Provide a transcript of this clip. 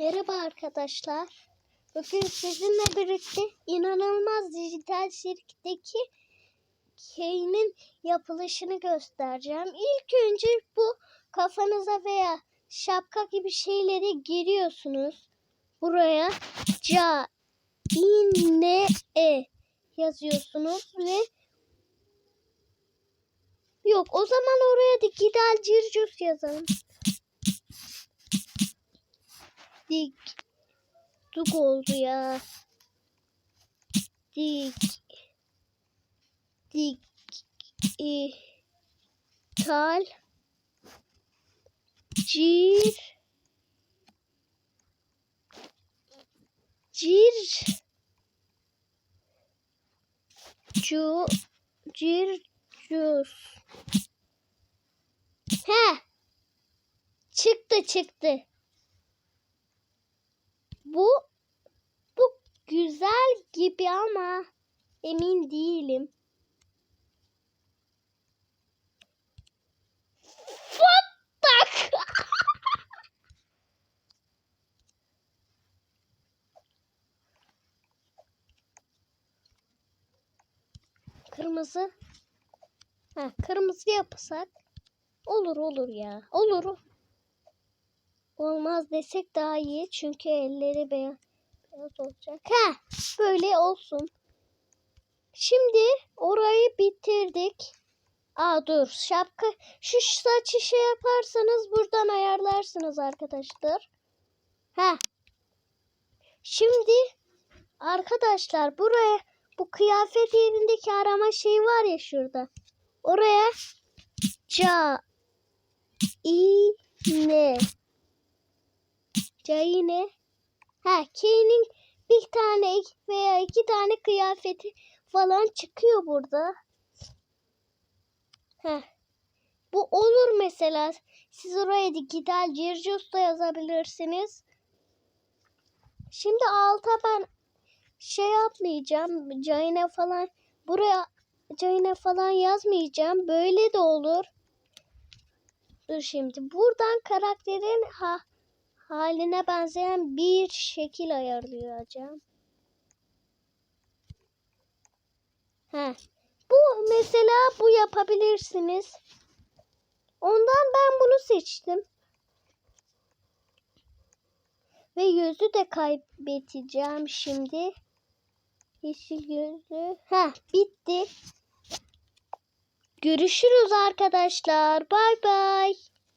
Merhaba arkadaşlar. Bugün sizinle birlikte inanılmaz dijital sirkteki Kane'in yapılışını göstereceğim. İlk önce bu kafanıza veya şapka gibi şeyleri giriyorsunuz. Buraya ca ne e yazıyorsunuz ve yok o zaman oraya da gidal circus yazalım. Dik. Duk oldu ya. Dik. Dik. E, tal. Cir. Cir. Cu. Cir. Cus. He. Çıktı çıktı. Bu bu güzel gibi ama emin değilim. The Kırmızı. Ha, kırmızı yapsak olur olur ya. Olur. Olmaz desek daha iyi çünkü elleri beyaz, olacak. Ha, böyle olsun. Şimdi orayı bitirdik. Aa dur şapka şu saçı şey yaparsanız buradan ayarlarsınız arkadaşlar. Ha. Şimdi arkadaşlar buraya bu kıyafet yerindeki arama şeyi var ya şurada. Oraya ca i ne Cayine. Ha Kane'in bir tane veya iki tane kıyafeti falan çıkıyor burada. Ha. Bu olur mesela. Siz oraya digital Circus da yazabilirsiniz. Şimdi alta ben şey yapmayacağım. Cayine falan buraya Cayine falan yazmayacağım. Böyle de olur. Dur şimdi. Buradan karakterin ha haline benzeyen bir şekil ayarlayacağım. He. Bu mesela bu yapabilirsiniz. Ondan ben bunu seçtim. Ve yüzü de kaybedeceğim şimdi. Yeşil gözü. Ha bitti. Görüşürüz arkadaşlar. Bay bay.